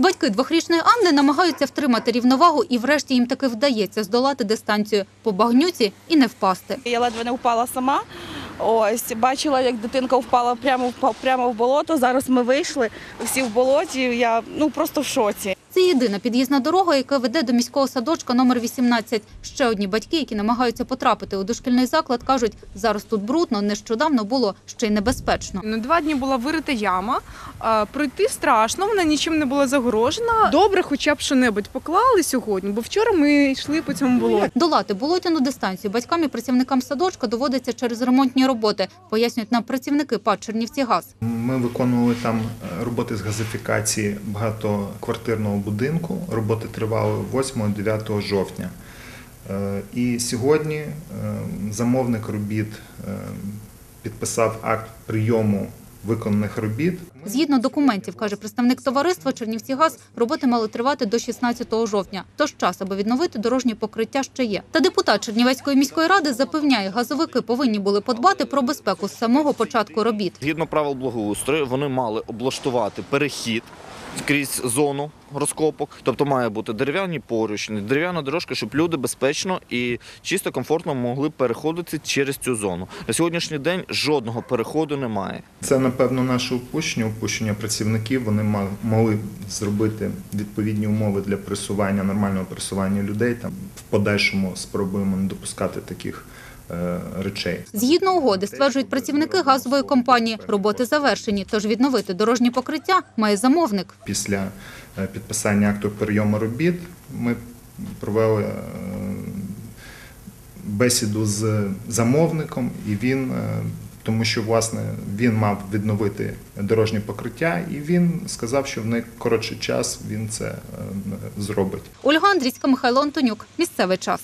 Батьки двохрічної Анни намагаються втримати рівновагу і врешті їм таки вдається здолати дистанцію по багнюці і не впасти. Я ледве не впала сама. Ось бачила, як дитинка впала прямо в прямо в болото. Зараз ми вийшли всі в болоті. Я ну просто в шоці. Це єдина під'їзна дорога, яка веде до міського садочка номер 18. Ще одні батьки, які намагаються потрапити у дошкільний заклад, кажуть, зараз тут брудно, нещодавно було ще й небезпечно. На два дні була вирита яма. а, Пройти страшно, вона нічим не була загорожена. Добре, хоча б що-небудь поклали сьогодні, бо вчора ми йшли по цьому болоті. Долати болотяну дистанцію батькам і працівникам садочка доводиться через ремонтні роботи, пояснюють нам працівники ПАД «Чернівцігаз». Ми виконували там е, роботи з газифікації багатоквартирного будинку. Роботи тривали 8-9 жовтня. Е, І сьогодні е, замовник робіт е, підписав акт прийому виконаних робіт. Згідно документів, каже представник товариства Чернівцігаз, роботи мали тривати до 16 жовтня. Тож час, аби відновити дорожнє покриття, ще є. Та депутат Чернівецької міської ради запевняє, газовики повинні були подбати про безпеку з самого початку робіт. Згідно правил благоустрою, вони мали облаштувати перехід крізь зону розкопок, тобто має бути дерев'яні поручні, дерев'яна дорожка, щоб люди безпечно і чисто комфортно могли переходити через цю зону. На сьогоднішній день жодного переходу немає. Це, напевно, наше упущення, упущення працівників. Вони могли зробити відповідні умови для пересування, нормального пересування людей. Там в подальшому спробуємо не допускати таких речей. Згідно угоди, стверджують працівники газової компанії, роботи завершені, тож відновити дорожнє покриття має замовник. Після е, підписання акту прийому робіт ми провели е, бесіду з замовником, і він, е, тому що власне він мав відновити дорожнє покриття, і він сказав, що в найкоротший час він це е, зробить. Ольга Андрійська, Михайло Антонюк. Місцевий час.